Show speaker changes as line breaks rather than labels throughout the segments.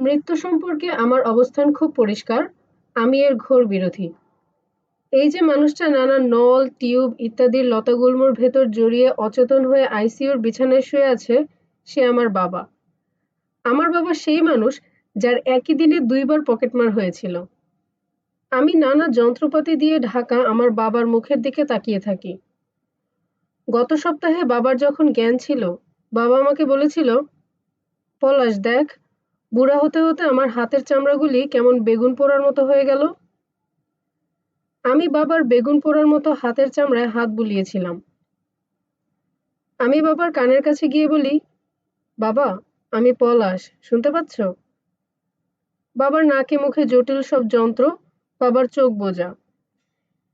মৃত্যু সম্পর্কে আমার অবস্থান খুব পরিষ্কার, আমি এর ঘোর বিরোধী। এই যে মানুষটা নানা নল, টিউব ইত্যাদির লতাগুল্মর ভেতর জড়িয়ে অচেতন হয়ে আইসিইউর বিছানায় শুয়ে আছে, সে আমার বাবা। আমার বাবা সেই মানুষ যার একই দিনে দুইবার পকেটমার হয়েছিল। আমি নানা যন্ত্রপাতি দিয়ে ঢাকা আমার বাবার মুখের দিকে তাকিয়ে থাকি। গত সপ্তাহে বাবার যখন জ্ঞান ছিল, বাবা আমাকে বলেছিল, পলাশ দেখ, বুড়া হতে হতে আমার হাতের চামড়াগুলি কেমন বেগুন পোড়ার মতো হয়ে গেল। আমি বাবার বেগুন পোড়ার মতো হাতের চামড়ায় হাত বুলিয়েছিলাম। আমি বাবার কানের কাছে গিয়ে বলি, বাবা, আমি পলাশ, শুনতে পাচ্ছ? বাবার নাকে মুখে জটিল সব যন্ত্র, বাবার চোখ বোঝা।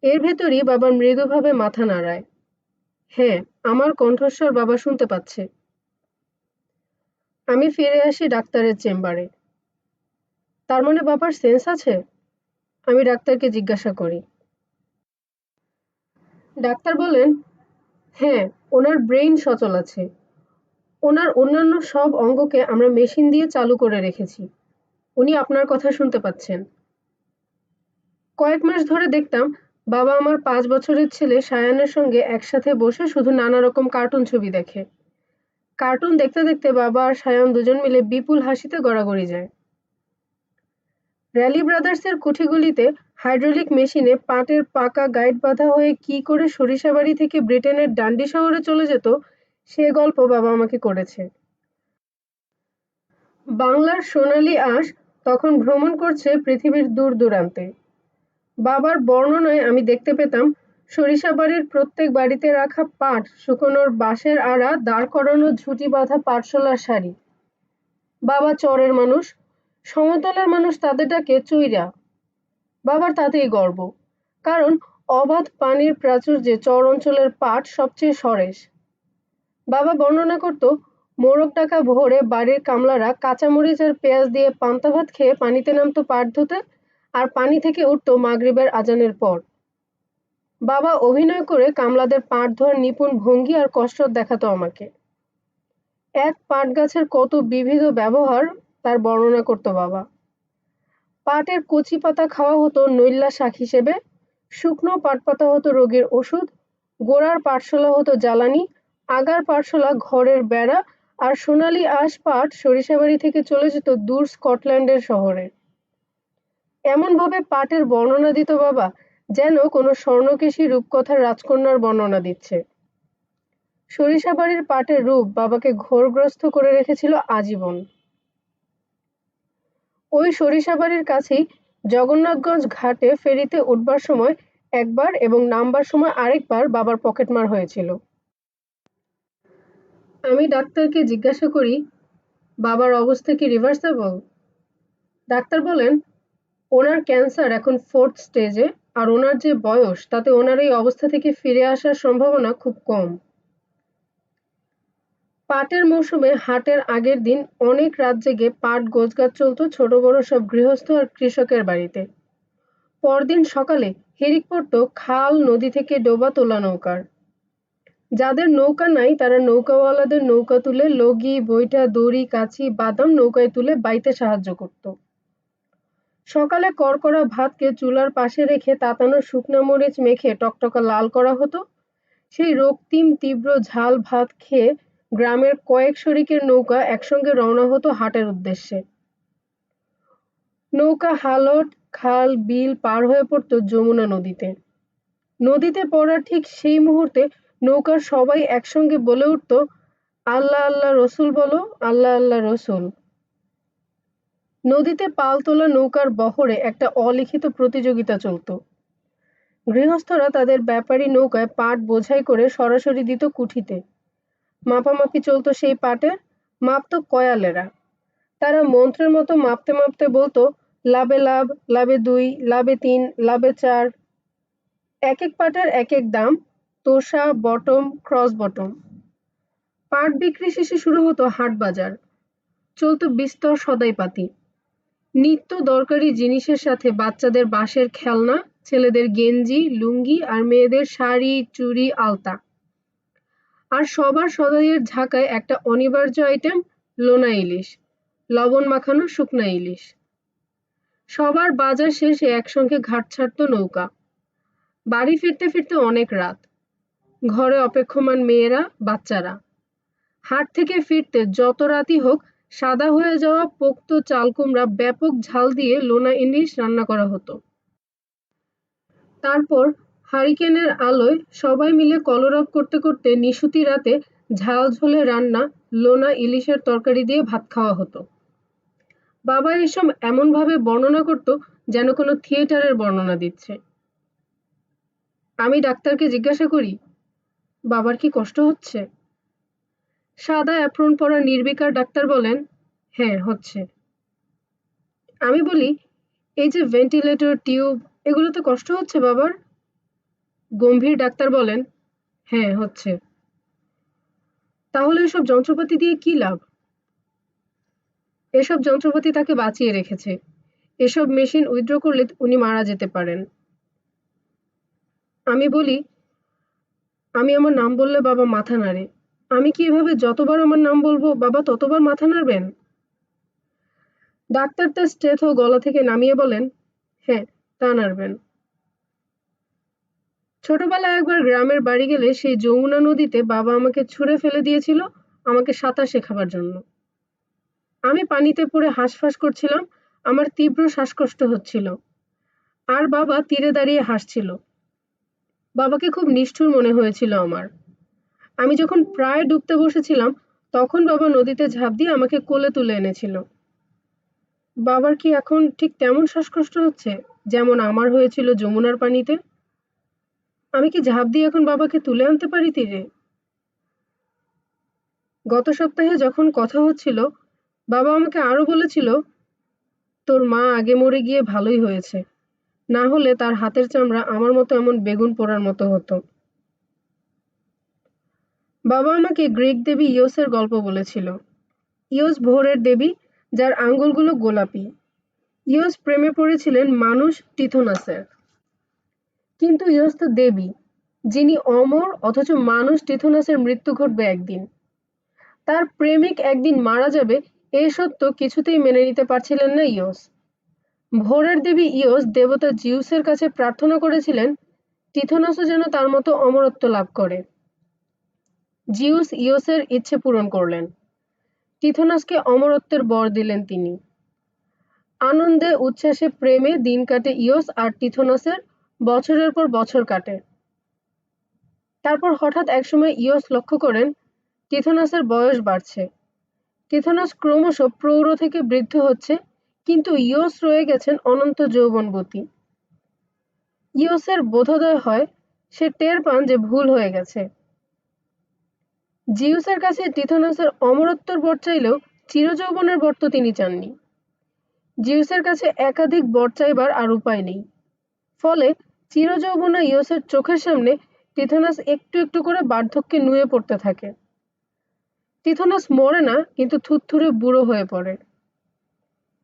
এর ভেতরই বাবার মৃদুভাবে মাথা নাড়ায়। হ্যাঁ, আমার কণ্ঠস্বর বাবা শুনতে পাচ্ছে। আমি ফিরে আসি ডাক্তারের চেম্বারে। তার মানে বাবার সেন্স আছে? আমি ডাক্তারকে জিজ্ঞাসা করি। ডাক্তার বলেন, হ্যাঁ, ওনার ব্রেইন সচল আছে। ওনার অন্যান্য সব অঙ্গকে আমরা মেশিন দিয়ে চালু করে রেখেছি। উনি আপনার কথা শুনতে পাচ্ছেন। কয়েক মাস ধরে দেখতাম বাবা আমার পাঁচ বছরের ছেলে সায়ানের সঙ্গে একসাথে বসে শুধু নানা রকম কার্টুন ছবি দেখে। কার্টুন দেখতে দেখতে বাবা আর সায়ন দুজন মিলে বিপুল হাসিতে গড়াগড়ি যায়। র্যালি ব্রাদার্সের কুঠিগুলিতে হাইড্রোলিক মেশিনে পাটের পাকা গাইড বাঁধা হয়ে কি করে সরিষাবাড়ি থেকে ব্রিটেনের ডান্ডি শহরে চলে যেত, সে গল্প বাবা আমাকে করেছে বাংলার সোনালি আঁশ তখন ভ্রমণ করছে পৃথিবীর দূর দূরান্তে বাবার বর্ণনায় আমি দেখতে পেতাম সরিষাবাড়ির প্রত্যেক বাড়িতে রাখা পাট, শুকনোর বাঁশের আড়া, দাঁড় করানো ঝুঁটি বাঁধা পাটশোলার শাড়ি। বাবা চরের মানুষ, সমতলের মানুষ তাদের ডাকে চুইরা। বাবার তাতেই গর্ব। কারণ অবাধ পানির প্রাচুর্যে চর অঞ্চলের পাট সবচেয়ে সরেশ। বাবা বর্ণনা করত, মোরগ ডাকা ভোরে বাড়ির কামলারা কাঁচামরিচ আর পেঁয়াজ দিয়ে পান্তা ভাত খেয়ে পানিতে নামতো পাট ধুতে, আর পানি থেকে উঠত মাগরিবের আজানের পর। বাবা অভিনয় করে কামলাদের পাট ধোয়ার নিপুণ ভঙ্গি আর কষ্ট দেখাতো আমাকে। এক পাট গাছের কত বিবিধ ব্যবহার তার বর্ণনা করতো বাবা। পাটের কচি পাতা খাওয়া হতো নৈল্লা শাক হিসেবে, শুকনো পাট পাতা হতো রোগের ওষুধ, গোড়ার পাটশোলা হতো জ্বালানি, আগার পাটশোলা ঘরের বেড়া আর সোনালি আঁশ পাট সরিষাবাড়ি থেকে চলে যেত দূর স্কটল্যান্ডের শহরে। এমনভাবে পাটের বর্ণনা দিত বাবা যেন কোনো স্বর্ণকেশী রূপকথার রাজকন্যার বর্ণনা দিচ্ছে। সরিষাবাড়ির পাটের রূপ বাবাকে ঘোরগ্রস্ত করে রেখেছিল আজীবন। ওই সরিষাবাড়ির কাছেই জগন্নাথগঞ্জ ঘাটে ফেরিতে উঠবার সময় একবার এবং নামবার সময় আরেকবার বাবার পকেটমার হয়েছিল। আমি ডাক্তারকে জিজ্ঞাসা করি, বাবার অবস্থা কি রিভার্সেবল ডাক্তার বলেন, ওনার ক্যান্সার এখন ফোর্থ স্টেজে আর ওনার যে বয়স, তাতে ওনার এই অবস্থা থেকে ফিরে আসার সম্ভাবনা খুব কম। পাটের মৌসুমে হাটের আগের দিন অনেক রাত জেগে পাট, গোছগাছ চলত ছোট, বড় সব গৃহস্থ আর কৃষকের বাড়িতে। পরদিন সকালে হিরিক পড়ত খাল নদী থেকে ডোবা তোলা নৌকার। যাদের নৌকা নাই, তারা নৌকাওয়ালাদের নৌকা তুলে লগি বৈঠা দড়ি কাছি বাদাম নৌকায় তুলে বাইতে সাহায্য করত। সকালে কড়কড়া ভাতকে চুলার পাশে রেখে তাতানো শুকনা মরিচ মেখে টকটকা লাল করা হতো। সেই রক্তিম তীব্র ঝাল ভাত খেয়ে গ্রামের কয়েক শরিকের নৌকা একসঙ্গে রওনা হতো হাটের উদ্দেশ্যে। নৌকা হালট, খাল, বিল পার হয়ে পড়ত যমুনা নদীতে। নদীতে পড়ার ঠিক সেই মুহূর্তে নৌকার সবাই একসঙ্গে বলে উঠত, আল্লাহ আল্লাহ রসুল বলো, আল্লাহ আল্লাহ রসুল। নদীতে পাল তোলা নৌকার বহরে একটা অলিখিত প্রতিযোগিতা চলত। গৃহস্থরা তাদের ব্যাপারী নৌকায় পাট বোঝাই করে সরাসরি দিত কুঠিতে। মাপামাপি চলতো সেই পাটে, মাপতো কয়ালেরা। তারা মন্ত্রের মতো মাপতে মাপতে বলতো, লাভে লাভ, লাভে দুই, লাভে তিন, লাভে চার। এক এক পাটের এক এক দাম, তোষা, বটম, ক্রস বটম। পাট বিক্রি শেষে শুরু হতো হাট বাজার চলতো বিস্তর সদাইপাতি। নিত্য দরকারি জিনিসের সাথে বাচ্চাদের বাঁশের খেলনা, ছেলেদের গেঞ্জি, লুঙ্গি আর মেয়েদের শাড়ি, চুড়ি, আলতা। আর সবার সদাইয়ের ঝাঁকায় একটা অনিবার্য আইটেম লোনা ইলিশ। লবণ মাখানো শুকনা ইলিশ। সবার বাজার শেষে একসঙ্গে ঘাট ছাড়ত নৌকা। বাড়ি ফিরতে ফিরতে অনেক রাত। ঘরে অপেক্ষমান মেয়েরা, বাচ্চারা। হাট থেকে ফিরতে যত রাতই হোক সাদা হয়ে যাওয়া পোক্ত চাল কুমড়া ব্যাপক ঝাল দিয়ে লোনা ইলিশ রান্না করা হতো। তারপর হারিকেনের আলোয় সবাই মিলে কলরব করতে করতে নিশুতি রাতে ঝাল ঝোলে রান্না লোনা ইলিশের তরকারি দিয়ে ভাত খাওয়া হতো। বাবা এসব এমনভাবে বর্ণনা করত যেন কোনো থিয়েটারের বর্ণনা দিচ্ছে। আমি ডাক্তারকে জিজ্ঞাসা করি, বাবার কি কষ্ট হচ্ছে? সাদা অ্যাপ্রন পরা নির্বিকার ডাক্তার বলেন হ্যাঁ হচ্ছে। আমি বলি, এই যে ভেন্টিলেটর টিউব এগুলোতে কষ্ট হচ্ছে বাবার? গম্ভীর ডাক্তার বলেন হ্যাঁ হচ্ছে। তাহলে এসব যন্ত্রপাতি দিয়ে কি লাভ? এসব যন্ত্রপাতি তাকে বাঁচিয়ে রেখেছে। এসব মেশিন উইথড্র করলে উনি মারা যেতে পারেন। আমি বলি, আমি আমার নাম বললে বাবা মাথা নাড়ে। আমি কি এভাবে যতবার আমার নাম বলব, বাবা ততবার মাথা নাড়বেন? ডাক্তার তার স্টেথ ও গলা থেকে নামিয়ে বলেন হ্যাঁ তা নাড়বেন। ছোটবেলায় একবার গ্রামের বাড়ি গেলে সেই যমুনা নদীতে বাবা আমাকে ছুঁড়ে ফেলে দিয়েছিল আমাকে সাঁতার শেখাবার জন্য। আমি পানিতে পড়ে হাঁসফাঁস করছিলাম, আমার তীব্র শ্বাসকষ্ট হচ্ছিল। আর বাবা তীরে দাঁড়িয়ে হাসছিল। বাবাকে খুব নিষ্ঠুর মনে হয়েছিল আমার। আমি যখন প্রায় ডুবতে বসেছিলাম, তখন বাবা নদীতে ঝাঁপ দিয়ে আমাকে কোলে তুলে এনেছিল। বাবার কি এখন ঠিক তেমন শ্বাসকষ্ট হচ্ছে, যেমন আমার হয়েছিল যমুনার পানিতে? আমি কি ঝাঁপ দিয়ে এখন বাবাকে তুলে আনতে পারি তীরে? গত সপ্তাহে যখন কথা হচ্ছিল, বাবা আমাকে আরও বলেছিল, তোর মা আগে মরে গিয়ে ভালোই হয়েছে। না হলে তার হাতের চামড়া আমার মতো এমন বেগুন পোড়ার মতো হতো। বাবা আমাকে গ্রিক দেবী ইয়োসের গল্প বলেছিল। ইয়োস ভোরের দেবী, যার আঙ্গুলগুলো গোলাপি। ইয়োস প্রেমে পড়েছিলেন মানুষ টিথোনাসের। কিন্তু ইয়োস তো দেবী, যিনি অমর অথচ মানুষ টিথোনাসের মৃত্যু ঘটবে একদিন। তার প্রেমিক একদিন মারা যাবে এই সত্য কিছুতেই মেনে নিতে পারছিলেন না ইয়োস। ভোরের দেবী ইয়োস দেবতা জিউসের কাছে প্রার্থনা করেছিলেন, টিথোনাসও যেন তার মতো অমরত্ব লাভ করে। জিউস ইয়োসের ইচ্ছে পূরণ করলেন। টিথোনাসকে অমরত্বের বর দিলেন তিনি। আনন্দে, উচ্ছ্বাসে, প্রেমে দিন কাটে ইয়োস আর টিথোনাসের, বছরের পর বছর কাটে। তারপর হঠাৎ একসময় ইয়োস লক্ষ্য করেন, টিথোনাসের বয়স বাড়ছে। টিথোনাস ক্রমশ প্রৌঢ় থেকে বৃদ্ধ হচ্ছে, কিন্তু ইয়োস রয়ে গেছেন অনন্ত যৌবনবতী। ইয়োসের বোধোদয় হয়, সে টের পান যে ভুল হয়ে গেছে। জিউসের কাছে টিথোনাসের অমরত্বর বর চাইলেও চিরযৌবনের বর তো তিনি চাননি। জিউসের কাছে একাধিক বর চাইবার আর উপায় নেই। ফলে চিরযৌবনা ইয়োসের চোখের সামনে টিথোনাস একটু একটু করে বার্ধক্যে নুয়ে পড়তে থাকে। টিথোনাস মরে না, কিন্তু থুতথুরে বুড়ো হয়ে পড়ে।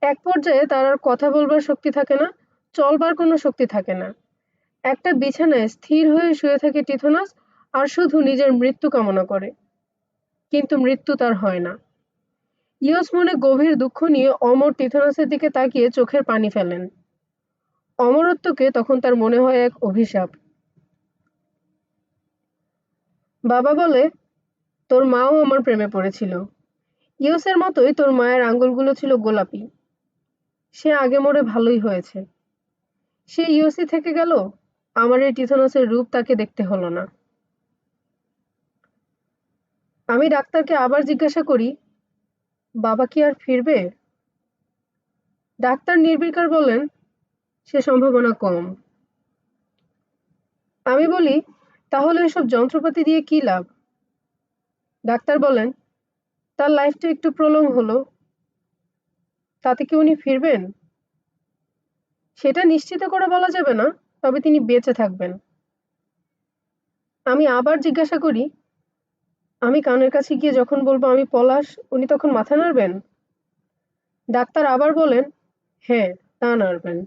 এক পর্যায়ে তার আর কথা বলবার শক্তি থাকে না, চলবার কোনো শক্তি থাকে না। একটা বিছানায় স্থির হয়ে শুয়ে থাকে টিথোনাস, আর শুধু নিজের মৃত্যু কামনা করে। কিন্তু মৃত্যু তার হয় না। ইয়স মনে গভীর দুঃখ নিয়ে অমর টিথোনাসের দিকে তাকিয়ে চোখের পানি ফেলেন। অমরত্বকে তখন তার মনে হয় এক অভিশাপ। বাবা বলে, তোর মাও আমার প্রেমে পড়েছিল। ইয়সের মতোই তোর মায়ের আঙ্গুলগুলো ছিল গোলাপি। সে আগে মরে ভালোই হয়েছে। সে ইয়সি থেকে গেল। আমার এই টিথোনাসের রূপ তাকে দেখতে হলো না। আমি ডাক্তারকে আবার জিজ্ঞাসা করি, বাবা কি আর ফিরবে? ডাক্তার নির্বিকার বলেন সে সম্ভাবনা কম। আমি বলি, তাহলে এসব যন্ত্রপাতি দিয়ে কি লাভ? ডাক্তার বলেন, তার লাইফটা একটু প্রলং হলো। তাতে কি উনি ফিরবেন? সেটা নিশ্চিত করে বলা যাবে না, তবে তিনি বেঁচে থাকবেন। আমি আবার জিজ্ঞাসা করি আমি কানের কাছে গিয়ে যখন বলব আমি পলাশ, উনি তখন মাথা নাড়বেন? ডাক্তার আবার বলেন হ্যাঁ তা নাড়বেন।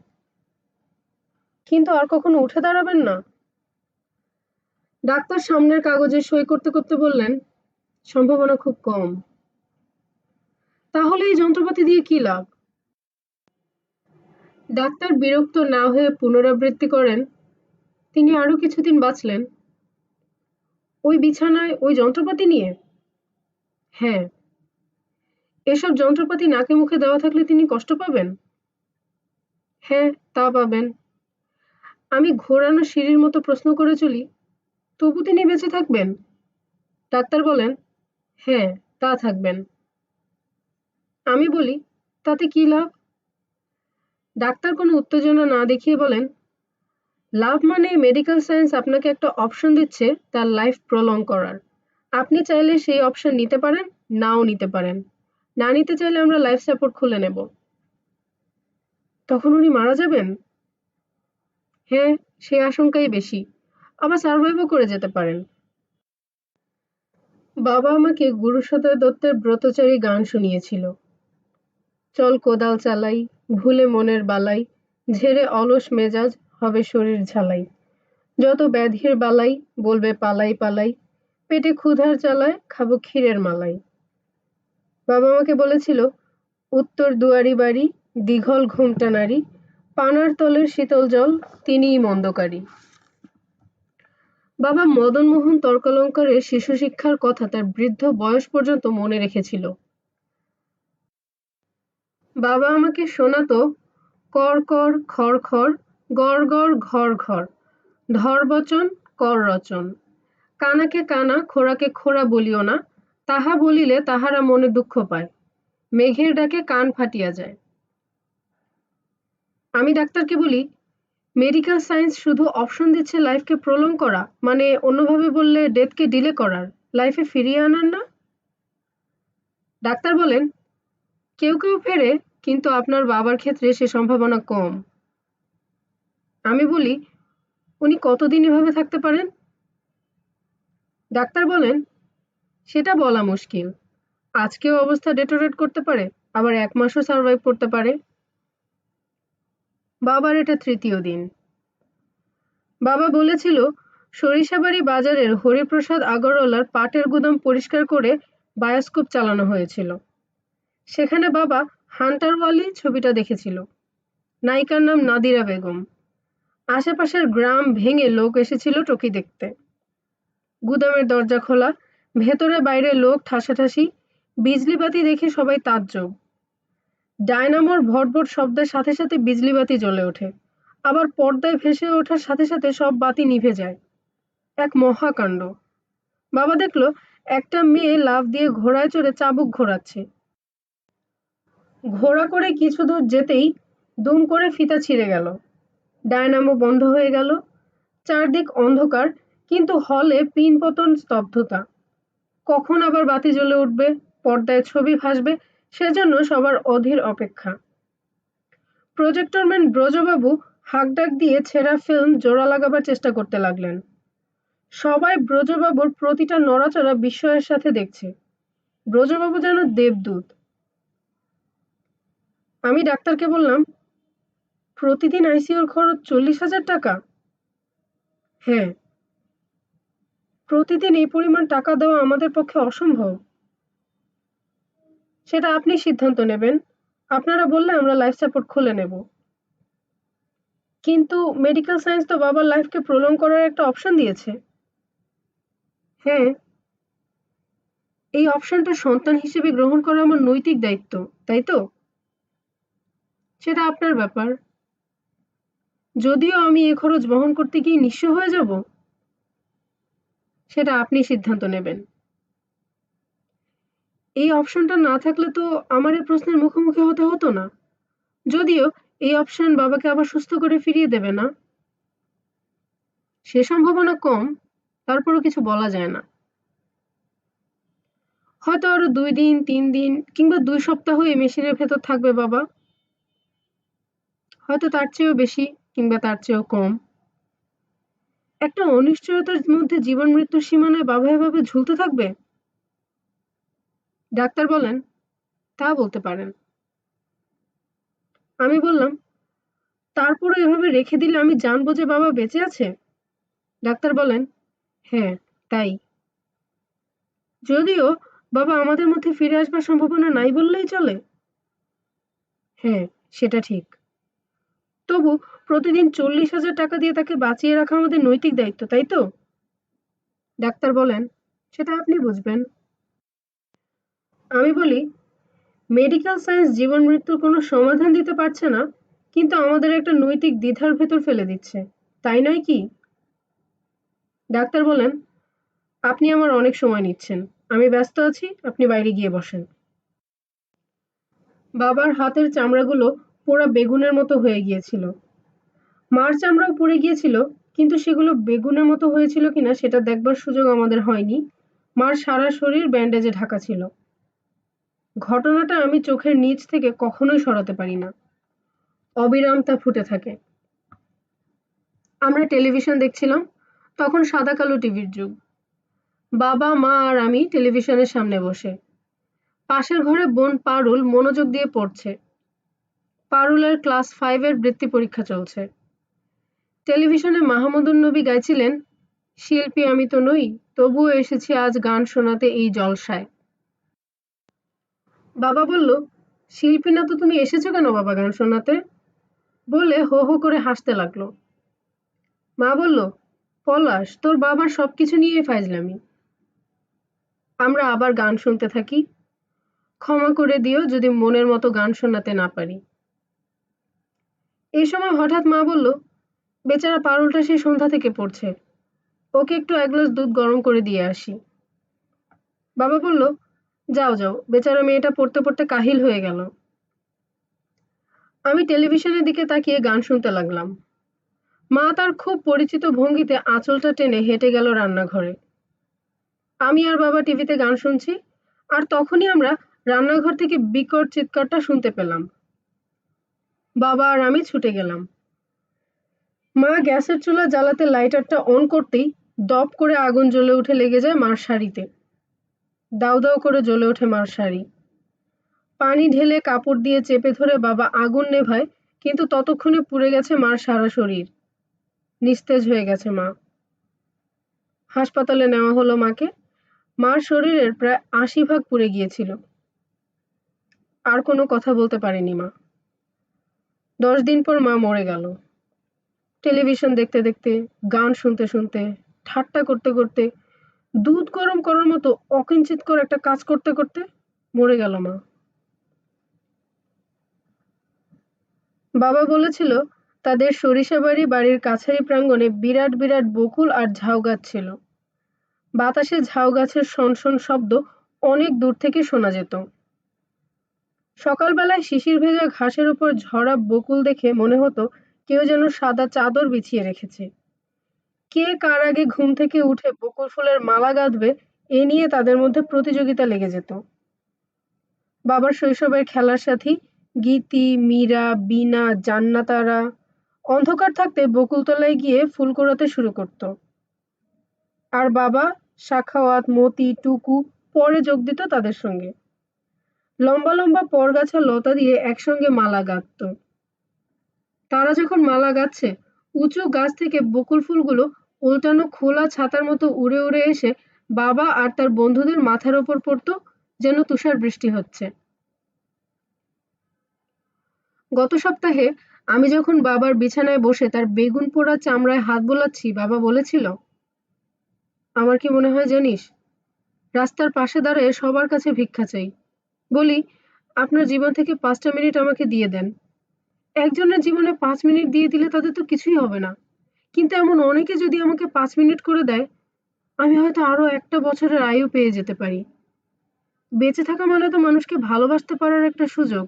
কিন্তু আর কখনো উঠে দাঁড়াবেন না। ডাক্তার সামনের কাগজে সই করতে করতে বললেন, সম্ভাবনা খুব কম। তাহলে এই যন্ত্রপাতি দিয়ে কি লাভ? ডাক্তার বিরক্ত না হয়ে পুনরাবৃত্তি করেন। তিনি আরও কিছুদিন বাঁচলেন। ওই বিছানায় ওই যন্ত্রপাতি নিয়ে? হ্যাঁ। এসব যন্ত্রপাতি নাকে মুখে দেওয়া থাকলে তিনি কষ্ট পাবেন? হ্যাঁ তা পাবেন। আমি ঘোরানো সিঁড়ির মতো প্রশ্ন করে চলি, তবু তিনি বেঁচে থাকবেন? ডাক্তার বলেন হ্যাঁ তা থাকবেন। আমি বলি, তাতে কি লাভ? ডাক্তার কোনো উত্তেজনা না দেখিয়ে বলেন লাভ মানে মেডিকেল সায়েন্স আপনাকে একটা অপশন দিচ্ছে তার লাইফ প্রলং করার। আপনি চাইলে সেই অপশন নিতে পারেন, নাও নিতে পারেন। না নিতে চাইলে আমরা লাইফ সাপোর্ট খুলে নেব। তখন উনি মারা যাবেন? হ্যাঁ সে আশঙ্কাই বেশি। আবার সার্ভাইভও করে যেতে পারেন। বাবা আমাকে গুরুসদয় দত্তের ব্রতচারী গান শুনিয়েছিল। চল কোদাল চালাই, ভুলে মনের বালাই, ঝেড়ে অলস মেজাজ হবে শরীর ঝালাই। যত ব্যাধির বালাই, বলবে পালাই পালাই। পেটে ক্ষুধার চালায় খাব ক্ষীরের মালাই। বাবা আমাকে বলেছিল, উত্তর দুয়ারি বাড়ি, দীঘল ঘুমটা নারী। পানার তলের শীতল জল, তিনিই মন্দকারী। বাবা মদনমোহন তর্কালঙ্কারের শিশু শিক্ষার কথা তার বৃদ্ধ বয়স পর্যন্ত মনে রেখেছিল। বাবা আমাকে শোনাতো, কর কর খর খর গড় গড় ঘর ঘর, ধর বচন, কর রচন। কানাকে কানা খোরাকে খোরা বলিও না, তাহা বলিলে তাহারা মনে দুঃখ পায়। মেঘের ডাকে কান ফাটিয়া যায়। আমি ডাক্তারকে বলি মেডিকেল সায়েন্স শুধু অপশন দিচ্ছে লাইফকে প্রলং করা মানে অন্যভাবে বললে ডেথকে ডিলে করার লাইফে ফিরিয়ে আনার না? ডাক্তার বলেন, কেউ কেউ ফেরে, কিন্তু আপনার বাবার ক্ষেত্রে সে সম্ভাবনা কম। আমি বলি, উনি কতদিন এভাবে থাকতে পারেন? ডাক্তার বলেন, সেটা বলা মুশকিল। আজকেও অবস্থা ডেটোরেট করতে পারে, আবার এক মাসও সার্ভাইভ করতে পারে। বাবার এটা তৃতীয় দিন। বাবা বলেছিল, সরিষাবাড়ি বাজারের হরিপ্রসাদ আগরওয়ালার পাটের গুদাম পরিষ্কার করে বায়োস্কোপ চালানো হয়েছিল। সেখানে বাবা হান্টারওয়ালি ছবিটা দেখেছিল। নায়িকার নাম নাদিরা বেগম। আশেপাশের গ্রাম ভেঙে লোক এসেছিল টকি দেখতে। গুদামের দরজা খোলা, ভেতরে বাইরে লোক ঠাসাঠাসি, বিজলিবাতি দেখে সবাই তাজ্জব। ডায়নামোর ভটভট শব্দের সাথে সাথে বিজলিবাতি জ্বলে ওঠে। আবার পর্দায় ভেসে ওঠার সাথে সাথে সব বাতি নিভে যায়। এক মহাকাণ্ড। বাবা দেখল, একটা মেয়ে লাভ দিয়ে ঘোড়ায় চড়ে চাবুক ঘোরাচ্ছে। ঘোড়া করে কিছু দূর যেতেই দুম করে ফিতা ছিঁড়ে গেল। ডায়নামো বন্ধ হয়ে গেল। চারদিক অন্ধকার, কিন্তু হলে পিন পতন স্তব্ধতা। কখন আবার বাতি জ্বলে উঠবে, পর্দায় ছবি ভাসবে, সেজন্য সবার অধীর অপেক্ষা। প্রজেক্টরম্যান ব্রজবাবু হাঁকডাক দিয়ে ছেঁড়া ফিল্ম জোড়া লাগাবার চেষ্টা করতে লাগলেন। সবাই ব্রজবাবুর প্রতিটা নড়াচড়া বিস্ময়ের সাথে দেখছে। ব্রজবাবু যেন দেবদূত। আমি ডাক্তারকে বললাম প্রতিদিন আইসিইউর খরচ চল্লিশ হাজার টাকা? হ্যাঁ। প্রতিদিন এই পরিমাণ টাকা দেওয়া আমাদের পক্ষে অসম্ভব। সেটা আপনি সিদ্ধান্ত নেবেন। আপনারা বললে আমরা লাইফ সাপোর্ট খুলে নেব। কিন্তু মেডিকেল সায়েন্স তো বাবার লাইফকে প্রলং করার একটা অপশন দিয়েছে। হ্যাঁ। এই অপশনটা সন্তান হিসেবে গ্রহণ করা আমার নৈতিক দায়িত্ব, তাই তো? সেটা আপনার ব্যাপার। যদিও আমি এ খরচ বহন করতে গিয়ে নিঃস্ব হয়ে যাব, সেটা আপনি সিদ্ধান্ত নেবেন। এই অপশনটা না থাকলে তো আমার এই প্রশ্নের মুখোমুখি হতে হতো না। যদিও এই অপশন বাবাকে আবার সুস্থ করে ফিরিয়ে দেবে না। সে সম্ভাবনা কম, তারপরও কিছু বলা যায় না। হয়তো আরও দুই দিন, তিন দিন কিংবা দুই সপ্তাহ এই মেশিনের ভেতর থাকবে বাবা। হয়তো তার চেয়েও বেশি। কিংবা তার চেয়েও কম। একটা অনিশ্চয়তার মধ্যে জীবন মৃত্যুর সীমানায় বাবা এভাবে ঝুলতে থাকবে? ডাক্তার বলেন, তা বলতে পারেন। আমি বললাম তারপরে এভাবে রেখে দিলে আমি জানব যে বাবা বেঁচে আছে? ডাক্তার বলেন হ্যাঁ তাই। যদিও বাবা আমাদের মধ্যে ফিরে আসবার সম্ভাবনা নাই বললেই চলে? হ্যাঁ সেটা ঠিক। তবু প্রতিদিন চল্লিশ হাজার টাকা দিয়ে তাকে বাঁচিয়ে রাখা আমাদের নৈতিক দায়িত্ব, তাই তো? ডাক্তার বলেন, সেটা আপনি বুঝবেন। আমি বলি মেডিকেল সায়েন্স জীবন মৃত্যুর কোনো সমাধান দিতে পারছে না, কিন্তু আমাদের একটা নৈতিক দ্বিধার ভেতর ফেলে দিচ্ছে, তাই নয় কি? ডাক্তার বলেন, আপনি আমার অনেক সময় নিচ্ছেন, আমি ব্যস্ত আছি, আপনি বাইরে গিয়ে বসেন। বাবার হাতের চামড়াগুলো পোড়া বেগুনের মতো হয়ে গিয়েছিল। মার চামড়াও পড়ে গিয়েছিল, কিন্তু সেগুলো বেগুনের মতো হয়েছিল কিনা সেটা দেখবার সুযোগ আমাদের হয়নি। মার সারা শরীর ব্যান্ডেজে ঢাকা ছিল। ঘটনাটা আমি চোখের নিচ থেকে কখনোই সরাতে পারি না। অবিরাম তা ফুটে থাকে। আমরা টেলিভিশন দেখছিলাম, তখন সাদা কালো টিভির যুগ। বাবা, মা আর আমি টেলিভিশনের সামনে বসে। পাশের ঘরে বোন পারুল মনোযোগ দিয়ে পড়ছে। পারুলের ক্লাস ফাইভের বৃত্তি পরীক্ষা চলছে। টেলিভিশনে মাহমুদুন নবী গাইছিলেন, শিল্পী আমি তো নই, তবুও এসেছি আজ গান শোনাতে এই জলসায়। বাবা বলল, শিল্পী না তো তুমি এসেছ কেন বাবা গান শোনাতে? বলে হো হো করে হাসতে লাগল। মা বলল, পলাশ, তোর বাবার সবকিছু নিয়ে ফাইজলামি। আমরা আবার গান শুনতে থাকি। ক্ষমা করে দিও যদি মনের মতো গান শোনাতে না পারি। এই সময় হঠাৎ মা বলল, বেচারা পারুলটা সেই সন্ধ্যা থেকে পড়ছে। ওকে একটু এক গ্লাস দুধ গরম করে দিয়ে আসি। বাবা বলল, যাও যাও, বেচারা মেয়েটা পড়তে পড়তে কাহিল হয়ে গেল। আমি টেলিভিশনের দিকে তাকিয়ে গান শুনতে লাগলাম। মা তার খুব পরিচিত ভঙ্গিতে আঁচলটা টেনে হেঁটে গেল রান্নাঘরে। আমি আর বাবা টিভিতে গান শুনছি, আর তখনই আমরা রান্নাঘর থেকে বিকট চিৎকারটা শুনতে পেলাম। বাবা আর আমি ছুটে গেলাম। মা গ্যাসের চুলা জ্বালাতে লাইটারটা অন করতেই দপ করে আগুন জ্বলে উঠে লেগে যায় মার শাড়িতে। দাউ দাউ করে জ্বলে ওঠে মার শাড়ি। পানি ঢেলে কাপড় দিয়ে চেপে ধরে বাবা আগুন নেভায়, কিন্তু ততক্ষণে পুড়ে গেছে মার সারা শরীর। নিস্তেজ হয়ে গেছে মা। হাসপাতালে নেওয়া হলো মাকে। মার শরীরের প্রায় আশি ভাগ পুড়ে গিয়েছিল। আর কোনো কথা বলতে পারেনি মা। দশ দিন পর মা মরে গেল। টেলিভিশন দেখতে দেখতে, গান শুনতে শুনতে, ঠাট্টা করতে করতে, দুধ গরম করার মতো অকিঞ্চিত করে একটা কাজ করতে করতে মরে গেল মা। বাবা বলেছিল, তাদের সরিষাবাড়ি বাড়ির কাছারি প্রাঙ্গণে বিরাট বিরাট বকুল আর ঝাউ গাছ ছিল। বাতাসে ঝাউ গাছের শনশন শব্দ অনেক দূর থেকে শোনা যেত। সকালবেলায় শিশির ভেজা ঘাসের উপর ঝরা বকুল দেখে মনে হতো কেউ যেন সাদা চাদর বিছিয়ে রেখেছে। কে কার আগে ঘুম থেকে উঠে বকুল ফুলের মালা গাঁথবে এ নিয়ে তাদের মধ্যে প্রতিযোগিতা লেগে যেত। বাবার শৈশবের খেলার সাথী গীতি, মীরা বিনা জান্নাতারা, অন্ধকার থাকতে বকুলতলায় গিয়ে ফুল কোড়াতে শুরু করত। আর বাবা শাখাওয়াত, মতি, টুকু পরে যোগ দিত তাদের সঙ্গে। লম্বা লম্বা পরগাছা লতা দিয়ে একসঙ্গে মালা গাঁথত। তারা যখন মালা গাচ্ছে উঁচু গাছ থেকে বকুল ফুলগুলো উল্টানো খোলা ছাতার মতো উড়ে উড়ে এসে বাবা আর তার বন্ধুদের মাথার ওপর পড়তো, যেন তুষার বৃষ্টি হচ্ছে। গত সপ্তাহে আমি যখন বাবার বিছানায় বসে তার বেগুন পোড়া চামড়ায় হাত বোলাচ্ছি, বাবা বলেছিল, আমার কি মনে হয় জানিস, রাস্তার পাশে দাঁড়িয়ে সবার কাছে ভিক্ষা চাই। বলি, আপনার জীবন থেকে পাঁচটা মিনিট আমাকে দিয়ে দেন। একজনের জীবনে পাঁচ মিনিট দিয়ে দিলে তাদের তো কিছুই হবে না। কিন্তু এমন অনেকে যদি আমাকে পাঁচ মিনিট করে দেয়, আমি হয়তো আরও একটা বছরের আয়ু পেয়ে যেতে পারি। বেঁচে থাকা মানে তো মানুষকে ভালোবাসতে পারার একটা সুযোগ।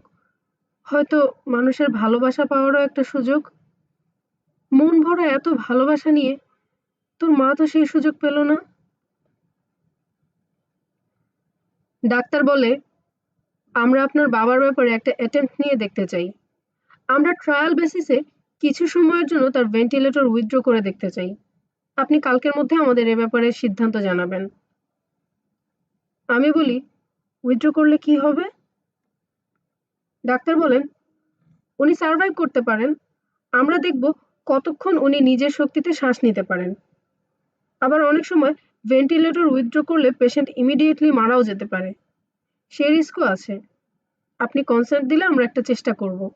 হয়তো মানুষের ভালোবাসা পাওয়ারও একটা সুযোগ। মন ভরা এত ভালোবাসা নিয়ে তোর মা তো সেই সুযোগ পেল না। ডাক্তার বলে আমরা আপনার বাবার ব্যাপারে একটা অ্যাটেম্প নিয়ে দেখতে চাই। আমরা ট্রায়াল বেসিসে কিছু সময়ের জন্য তার ভেন্টিলেটর উইথড্র করে দেখতে চাই। আপনি কালকের মধ্যে আমাদের এ ব্যাপারে সিদ্ধান্ত জানাবেন। আমি বলি উইথড্র করলে কি হবে? ডাক্তার বলেন, উনি সার্ভাইভ করতে পারেন। আমরা দেখব কতক্ষণ উনি নিজের শক্তিতে শ্বাস নিতে পারেন। আবার অনেক সময় ভেন্টিলেটর উইথড্র করলে পেশেন্ট ইমিডিয়েটলি মারাও যেতে পারে। সে রিস্কও আছে। আপনি কনসার্ট দিলে আমরা একটা চেষ্টা করব।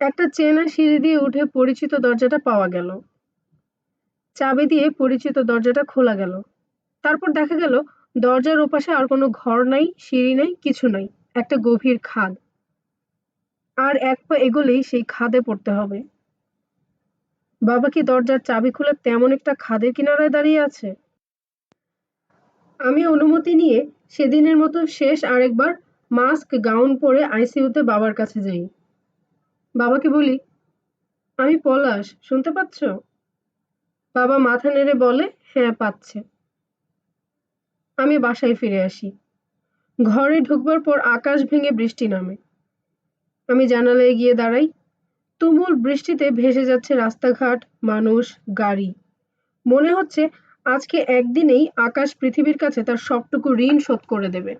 একটা চেনা সিঁড়ি দিয়ে উঠে পরিচিত দরজাটা পাওয়া গেল। চাবি দিয়ে পরিচিত দরজাটা খোলা গেল। তারপর দেখা গেল, দরজার ওপাশে আর কোনো ঘর নাই, সিঁড়ি নাই, কিছু নাই, একটা গভীর খাদ। আর এক পা এগোলেই সেই খাদে পড়তে হবে। বাবা কি দরজার চাবি খুলে তেমন একটা খাদের কিনারায় দাঁড়িয়ে আছে? আমি অনুমতি নিয়ে সেদিনের মতো শেষ আরেকবার মাস্ক গাউন পরে আইসিইউতে বাবার কাছে যাই। বাবাকে বলি, আমি পলাশ, শুনতে পাচ্ছ? বাবা মাথা নেড়ে বলে হ্যাঁ পাচ্ছে। আমি বাসায় ফিরে আসি। ঘরে ঢুকবার পর আকাশ ভেঙে বৃষ্টি নামে। আমি জানালায় গিয়ে দাঁড়াই। তুমুল বৃষ্টিতে ভেসে যাচ্ছে রাস্তাঘাট, মানুষ, গাড়ি। মনে হচ্ছে আজকে একদিনেই আকাশ পৃথিবীর কাছে তার সবটুকু ঋণ শোধ করে দেবে।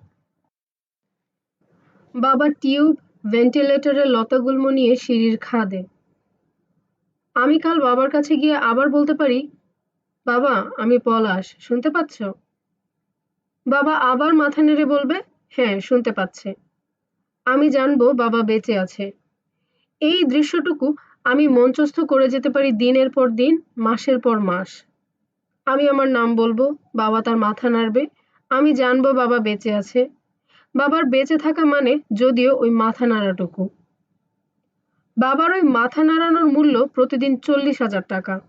বাবা টিউব ভেন্টিলেটরের লতাগুল্ম নিয়ে সিঁড়ির খাদে। আমি কাল বাবার কাছে গিয়ে আবার বলতে পারি, বাবা, আমি পলাশ, শুনতে পাচ্ছ? বাবা আবার মাথা নেড়ে বলবে হ্যাঁ শুনতে পাচ্ছে। আমি জানব বাবা বেঁচে আছে। এই দৃশ্যটুকু আমি মঞ্চস্থ করে যেতে পারি দিনের পর দিন, মাসের পর মাস। আমি আমার নাম বলব, বাবা তার মাথা নাড়বে, আমি জানব বাবা বেঁচে আছে। বাবার বেঁচে থাকা মানে যদিও ওই মাথা নাড়াটুকু। বাবার ওই মাথা নাড়ানোর মূল্য প্রতিদিন চল্লিশ হাজার টাকা।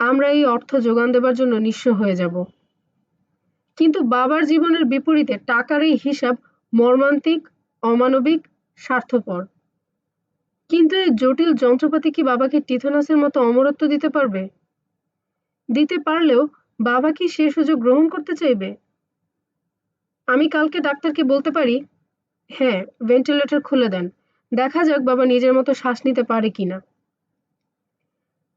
আমরা এই অর্থ যোগান দেবার জন্য নিঃস্ব হয়ে যাব। কিন্তু বাবার জীবনের বিপরীতে টাকার এই হিসাব মর্মান্তিক, অমানবিক, স্বার্থপর। কিন্তু এই জটিল যন্ত্রপাতি কি বাবাকে টিথানাসের মতো অমরত্ব দিতে পারবে? দিতে পারলেও বাবা কি সে সুযোগ গ্রহণ করতে চাইবে? আমি কালকে ডাক্তারকে বলতে পারি হ্যাঁ ভেন্টিলেটর খুলে দেন। দেখা যাক বাবা নিজের মতো শ্বাস নিতে পারে কিনা।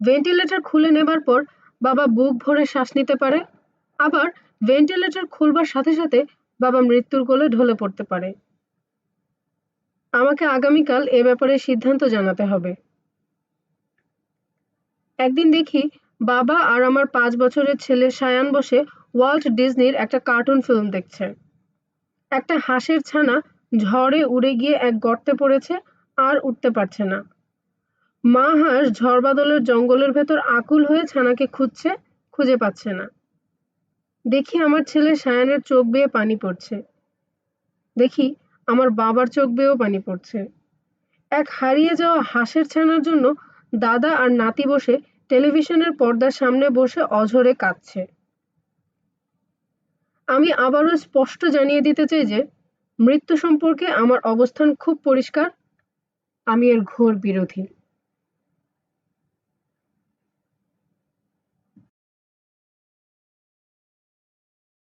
ভেন্টিলেটর খুলে নেবার পর বাবা বুক ভরে শ্বাস নিতে পারে, আবার ভেন্টিলেটর খুলবার সাথে সাথে বাবা মৃত্যুর কোলে ঢলে পড়তে পারে। আমাকে আগামীকাল এ ব্যাপারে সিদ্ধান্ত জানাতে হবে। একদিন দেখি বাবা আর আমার পাঁচ বছরের ছেলে সায়ান বসে ওয়াল্ট ডিজনির একটা কার্টুন ফিল্ম দেখছে। একটা হাঁসের ছানা ঝড়ে উড়ে গিয়ে এক গর্তে পড়েছে আর উঠতে পারছে না। মা হাঁস ঝড় বাদলের জঙ্গলের ভেতর আকুল হয়ে ছানাকে খুঁজছে, খুঁজে পাচ্ছে না। দেখি আমার ছেলে সায়ানের চোখ বেয়ে পানি পড়ছে। দেখি আমার বাবার চোখ বেয়েও পানি পড়ছে। এক হারিয়ে যাওয়া হাঁসের ছানার জন্য দাদা আর নাতি বসে টেলিভিশনের পর্দার সামনে বসে অঝরে কাঁদছে। আমি আবারও স্পষ্ট জানিয়ে দিতে চাই যে, মৃত্যু সম্পর্কে আমার অবস্থান খুব পরিষ্কার। আমি এর ঘোর বিরোধী।